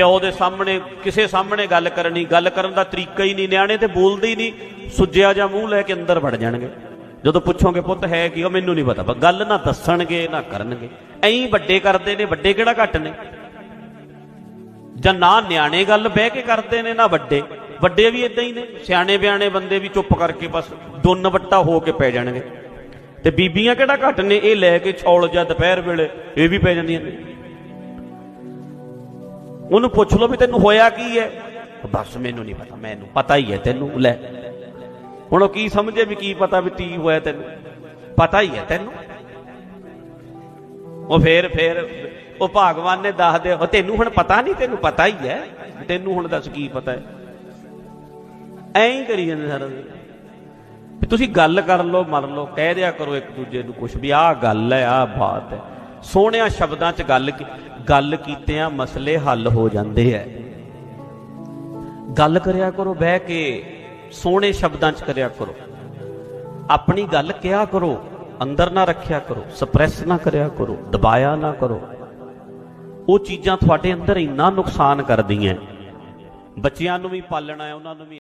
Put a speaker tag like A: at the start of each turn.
A: ਪਿਓ ਦੇ ਸਾਹਮਣੇ, ਕਿਸੇ ਸਾਹਮਣੇ ਗੱਲ ਕਰਨੀ, ਗੱਲ ਕਰਨ ਦਾ ਤਰੀਕਾ ਹੀ ਨਹੀਂ, ਨਿਆਣੇ ਤੇ ਬੋਲਦੇ ਹੀ ਨਹੀਂ, ਸੁੱਜਿਆ ਜਾਂ ਮੂੰਹ ਲੈ ਕੇ ਅੰਦਰ ਵੜ ਜਾਣਗੇ। ਜਦੋਂ ਪੁੱਛੋਗੇ, ਪੁੱਤ, ਹੈ ਕੀ? ਉਹ ਮੈਨੂੰ ਨਹੀਂ ਪਤਾ, ਬਸ ਗੱਲ ਨਾ ਦੱਸਣਗੇ, ਨਾ ਕਰਨਗੇ। ਐਂ ਵੱਡੇ ਕਰਦੇ ਨੇ, ਵੱਡੇ ਕਿਹੜਾ ਘੱਟ ਨੇ? ਜਾਂ ਨਾ ਨਿਆਣੇ ਗੱਲ ਬਹਿ ਕੇ ਕਰਦੇ ਨੇ, ਨਾ ਵੱਡੇ। ਵੱਡੇ ਵੀ ਇਦਾਂ ਹੀ ਨੇ, ਸਿਆਣੇ ਬਿਆਣੇ ਬੰਦੇ ਵੀ ਚੁੱਪ ਕਰਕੇ ਬਸ ਦੁੰਨ ਵੱਟਾ ਹੋ ਕੇ ਪੈ ਜਾਣਗੇ। ਤੇ ਬੀਬੀਆਂ ਕਿਹੜਾ ਘੱਟ ਨੇ? ਇਹ ਲੈ ਕੇ ਛੌਲ ਜਾਂ ਦੁਪਹਿਰ ਵੇਲੇ, ਇਹ ਵੀ ਪੈ ਜਾਂਦੀਆਂ ਨੇ। ਉਹਨੂੰ ਪੁੱਛ ਲਓ ਵੀ ਤੈਨੂੰ ਹੋਇਆ ਕੀ ਹੈ? ਬਸ ਮੈਨੂੰ ਨਹੀਂ ਪਤਾ, ਮੈਨੂੰ ਪਤਾ ਹੀ ਹੈ ਤੈਨੂੰ, ਲੈ। ਹੁਣ ਉਹ ਕੀ ਸਮਝੇ ਵੀ ਕੀ ਪਤਾ ਵੀ ਕੀ ਹੋਇਆ ਤੈਨੂੰ? ਪਤਾ ਹੀ ਹੈ ਤੈਨੂੰ। ਉਹ ਫੇਰ ਫੇਰ ਉਹ ਭਗਵਾਨ ਨੇ ਦੱਸ ਦਿਆ, ਉਹ ਤੈਨੂੰ ਹੁਣ ਪਤਾ ਨਹੀਂ ਤੈਨੂੰ ਪਤਾ ਹੀ ਹੈ। ਤੈਨੂੰ ਹੁਣ ਦੱਸ ਕੀ ਪਤਾ ਹੈ। ਐਂ ਹੀ ਕਰੀ ਜਾਂਦੇ ਸਾਰਾ ਦਿਨ। ਤੁਸੀਂ ਗੱਲ ਕਰ ਲਓ, ਮਰ ਲਓ, ਕਹਿ ਦਿਆ ਕਰੋ ਇੱਕ ਦੂਜੇ ਨੂੰ ਕੁਝ ਵੀ, ਆਹ ਗੱਲ ਹੈ, ਆਹ ਬਾਤ ਹੈ। ਸੋਹਣਿਆਂ ਸ਼ਬਦਾਂ 'ਚ ਗੱਲ ਕੀ- ਗੱਲ ਕੀਤਿਆਂ ਮਸਲੇ ਹੱਲ ਹੋ ਜਾਂਦੇ ਐ। ਗੱਲ ਕਰਿਆ ਕਰੋ, ਬਹਿ ਕੇ ਸੋਹਣੇ ਸ਼ਬਦਾਂ 'ਚ ਕਰਿਆ ਕਰੋ। ਆਪਣੀ ਗੱਲ ਕਿਹਾ ਕਰੋ, ਅੰਦਰ ਨਾ ਰੱਖਿਆ ਕਰੋ ਸਪਰੈਸ ਨਾ ਕਰਿਆ ਕਰੋ, ਦਬਾਇਆ ਨਾ ਕਰੋ। ਉਹ ਚੀਜ਼ਾਂ ਤੁਹਾਡੇ ਅੰਦਰ ਇੰਨਾ ਨੁਕਸਾਨ ਕਰਦੀਆਂ ਬੱਚਿਆਂ ਨੂੰ ਵੀ ਪਾਲਣਾ ਹੈ ਉਹਨਾਂ ਨੂੰ ਵੀ